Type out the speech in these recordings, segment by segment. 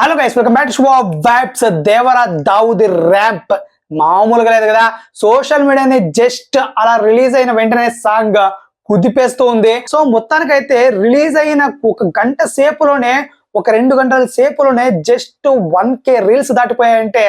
Hello guys welcome back show vibes Devara Daavudi ramp. మామూలుగా లేదు కదా. సోషల్ మీడియాని జస్ట్ అలా రిలీజ్ అయిన వెంటనే సాంగ్ కుదిపేస్తూ ఉంది. సో మొత్తానికైతే రిలీజ్ అయిన ఒక గంట సేపులోనే ఒక రెండు గంటల సేపులోనే జస్ట్ వన్ కే రీల్స్ దాటిపోయాయంటే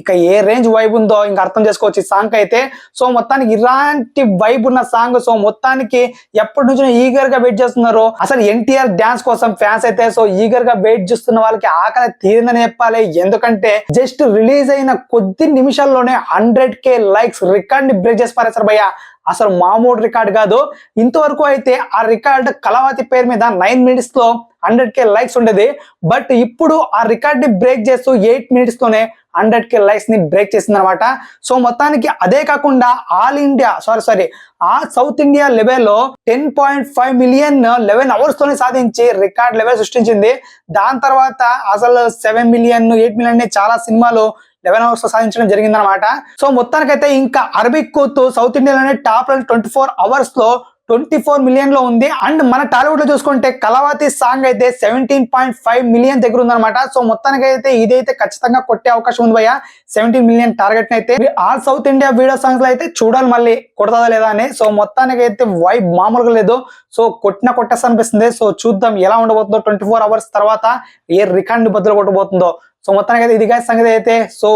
ఇక ఏ రేంజ్ వైబ్ ఉందో ఇంకా అర్థం చేసుకోవచ్చు ఈ సాంగ్ అయితే. సో మొత్తానికి ఇలాంటి వైబ్ ఉన్న సాంగ్ సో మొత్తానికి ఎప్పటి నుంచో ఈగర్గా వెయిట్ చేస్తున్నారు. అసలు ఎన్టీఆర్ డాన్స్ కోసం ఫ్యాన్స్ అయితే సో ఈగర్గా వెయిట్ చేస్తున్న వాళ్ళకి ఆకలి తీరిందని చెప్పాలి. ఎందుకంటే జస్ట్ రిలీజ్ అయిన కొద్ది నిమిషాల్లోనే హండ్రెడ్ కే లైక్స్ రికార్డ్ని బ్రేక్ చేసి పారేశారు భయ్య. అసలు మామూలు రికార్డ్ కాదు. ఇంతవరకు అయితే ఆ రికార్డ్ కలవాతి పేరు మీద నైన్ మినిట్స్లో హండ్రెడ్ కే లైక్స్ ఉండేది. బట్ ఇప్పుడు ఆ రికార్డ్ని బ్రేక్ చేస్తూ ఎయిట్ మినిట్స్తోనే హండ్రెడ్ కే లైక్స్ని బ్రేక్ చేసింది అనమాట సో మొత్తానికి అదే కాకుండా ఆల్ ఇండియా సారీ సారీ ఆ సౌత్ ఇండియా లెవెల్లో ten point five million eleven hours తోనే సాధించి రికార్డ్ లెవెల్ సృష్టించింది. దాని తర్వాత అసలు సెవెన్ మిలియన్ ఎయిట్ మిలియన్ చాలా సినిమాలు లెవెన్ అవర్స్ సాధించడం జరిగింది అనమాట సో మొత్తానికైతే ఇంకా అరబిక్ కూతు సౌత్ ఇండియాలోనే టాప్ ట్వంటీ ఫోర్ అవర్స్లో ట్వంటీ ఫోర్ మిలియన్లో ఉంది. అండ్ మన టాలీవుడ్లో చూసుకుంటే కలవాతి సాంగ్ అయితే సెవెంటీన్ పాయింట్ ఫైవ్ మిలియన్ దగ్గర ఉందన్నమాట. సో మొత్తానికి అయితే ఇదైతే ఖచ్చితంగా కొట్టే అవకాశం ఉంది భయ్య. సెవెంటీన్ మిలియన్ టార్గెట్ అయితే ఆల్ సౌత్ ఇండియా వీడియో సాంగ్స్లో అయితే చూడాలి మళ్ళీ కొడతాదా లేదా అని. సో మొత్తానికి అయితే వైబ్ మామూలుగా లేదు. సో కొట్టిన కొట్టేస్తా అనిపిస్తుంది. సో చూద్దాం ఎలా ఉండబోతుందో ట్వంటీ ఫోర్ అవర్స్ తర్వాత ఏ రికార్డ్ బద్దలు కొట్టబోతుందో. సో మొత్తానికి అయితే ఇది సంగతి అయితే. సో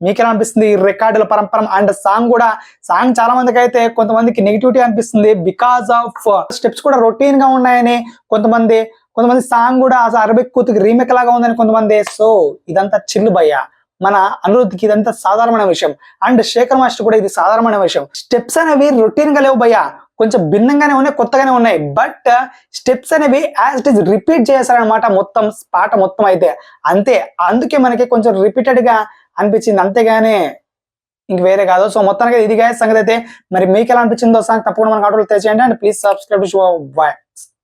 మీకు అనిపిస్తుంది ఈ రికార్డుల పరంపర అండ్ సాంగ్ కూడా సాంగ్ చాలా మందికి అయితే కొంతమందికి నెగిటివిటీ అనిపిస్తుంది బికాస్ ఆఫ్ స్టెప్స్ కూడా రొటీన్గా ఉన్నాయని కొంతమంది కొంతమంది సాంగ్ కూడా అరబిక్ కూతుకి రీమేక్ లాగా ఉందని కొంతమంది సో ఇదంతా చిల్లు భయ్య. మన అనురుద్ధికి ఇదంతా సాధారణమైన విషయం. అండ్ శేఖర్ మాస్టర్ కూడా ఇది సాధారణమైన విషయం. స్టెప్స్ అనేవి రొటీన్గా లేవు భయ్య. కొంచెం భిన్నంగానే ఉన్నాయి కొత్తగానే ఉన్నాయి. బట్ స్టెప్స్ అనేవి యాజ్ ఇట్ ఈస్ రిపీట్ చేశారనమాట మొత్తం పాట మొత్తం అయితే. అంతే అందుకే మనకి కొంచెం రిపీటెడ్గా అనిపించింది. అంతేగాని ఇంక వేరే కాదు. సో మొత్తానికి ఇది గాయ సంగతి అయితే మరి మీకు ఎలా అనిపించిందో సాంగ్ తప్పకుండా మన ఆటోలు తెచ్చేయండి అండ్ ప్లీజ్ సబ్స్క్రైబ్ బాయ్